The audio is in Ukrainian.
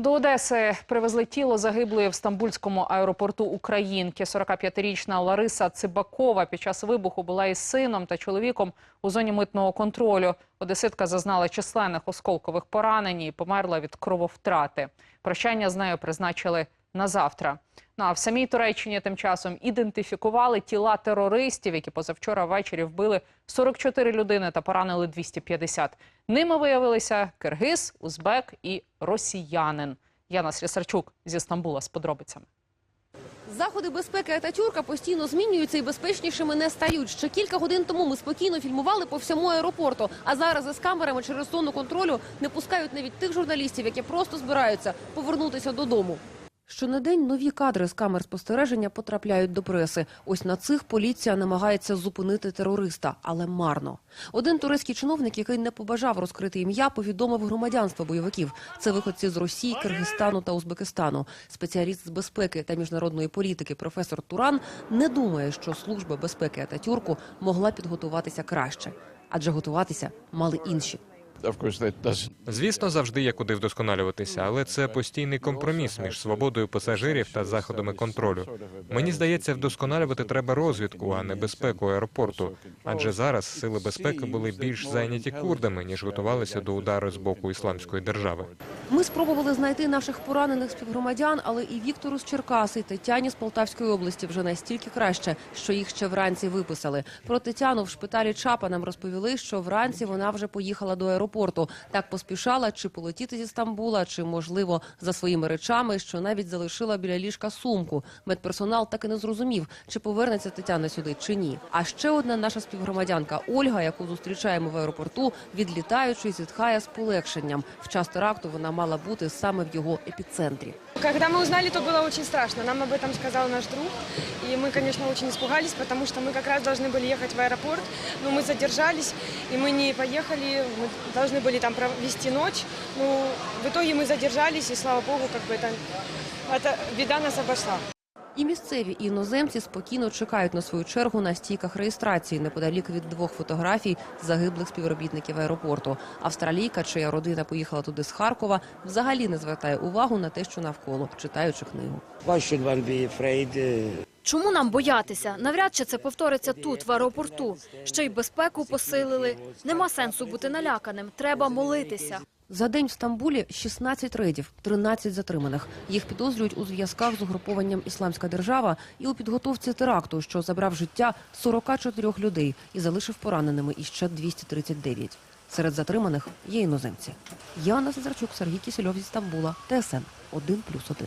До Одеси привезли тіло загиблої в стамбульському аеропорту українки. 45-річна Лариса Цибакова під час вибуху була із сином та чоловіком у зоні митного контролю. Одеситка зазнала численних осколкових поранень і померла від крововтрати. Прощання з нею призначили на завтра. Ну а в самій Туреччині тим часом ідентифікували тіла терористів, які позавчора ввечері вбили 44 людини та поранили 250. Ними виявилися киргиз, узбек і росіянин. Яна Слісарчук зі Стамбула з подробицями. Заходи безпеки Ататюрка постійно змінюються і безпечнішими не стають. Ще кілька годин тому ми спокійно фільмували по всьому аеропорту. А зараз із камерами через зону контролю не пускають навіть тих журналістів, які просто збираються повернутися додому. Щонедень нові кадри з камер спостереження потрапляють до преси. Ось на цих поліція намагається зупинити терориста, але марно. Один турецький чиновник, який не побажав розкрити ім'я, повідомив громадянство бойовиків. Це виходці з Росії, Киргизстану та Узбекистану. Спеціаліст з безпеки та міжнародної політики професор Туран не думає, що служба безпеки Ататюрку могла підготуватися краще, адже готуватися мали інші. Звісно, завжди є куди вдосконалюватися, але це постійний компроміс між свободою пасажирів та заходами контролю. Мені здається, вдосконалювати треба розвідку, а не безпеку аеропорту. Адже зараз сили безпеки були більш зайняті курдами, ніж готувалися до удару з боку ісламської держави. Ми спробували знайти наших поранених співгромадян, але і Віктору з Черкаси, і Тетяні з Полтавської області вже настільки краще, що їх ще вранці виписали. Про Тетяну в шпиталі Чапа нам розповіли, що вранці вона вже поїхала до аеропорту Так поспішала, чи полетіти зі Стамбула, чи можливо за своїми речами, що навіть залишила біля ліжка сумку. Медперсонал так і не зрозумів, чи повернеться Тетяна сюди, чи ні. А ще одна наша співгромадянка Ольга, яку зустрічаємо в аеропорту, відлітаючи, зітхає з полегшенням. В час теракту вона мала бути саме в його епіцентрі. Когда мы узнали, то было очень страшно. Нам об этом сказал наш друг. И мы, конечно, очень испугались, потому что мы как раз должны были ехать в аэропорт, но мы задержались, и мы не поехали. Мы должны были там провести ночь. Ну, в итоге мы задержались, и слава богу, как бы это, эта беда нас обошла. І місцеві і іноземці спокійно чекають на свою чергу на стійках реєстрації неподалік від двох фотографій загиблих співробітників аеропорту. Австралійка, чия родина поїхала туди з Харкова, взагалі не звертає увагу на те, що навколо, читаючи книгу. Чому нам боятися? Навряд чи це повториться тут, в аеропорту. Ще й безпеку посилили. Нема сенсу бути наляканим. Треба молитися. За день в Стамбулі 16 рейдів, 13 затриманих. Їх підозрюють у зв'язках з угрупованням Ісламська держава і у підготовці теракту, що забрав життя 44 людей і залишив пораненими іще 239. Серед затриманих є іноземці. Яна Сазарчук, Сергій Кісельов зі Стамбула, ТСН 1+,1.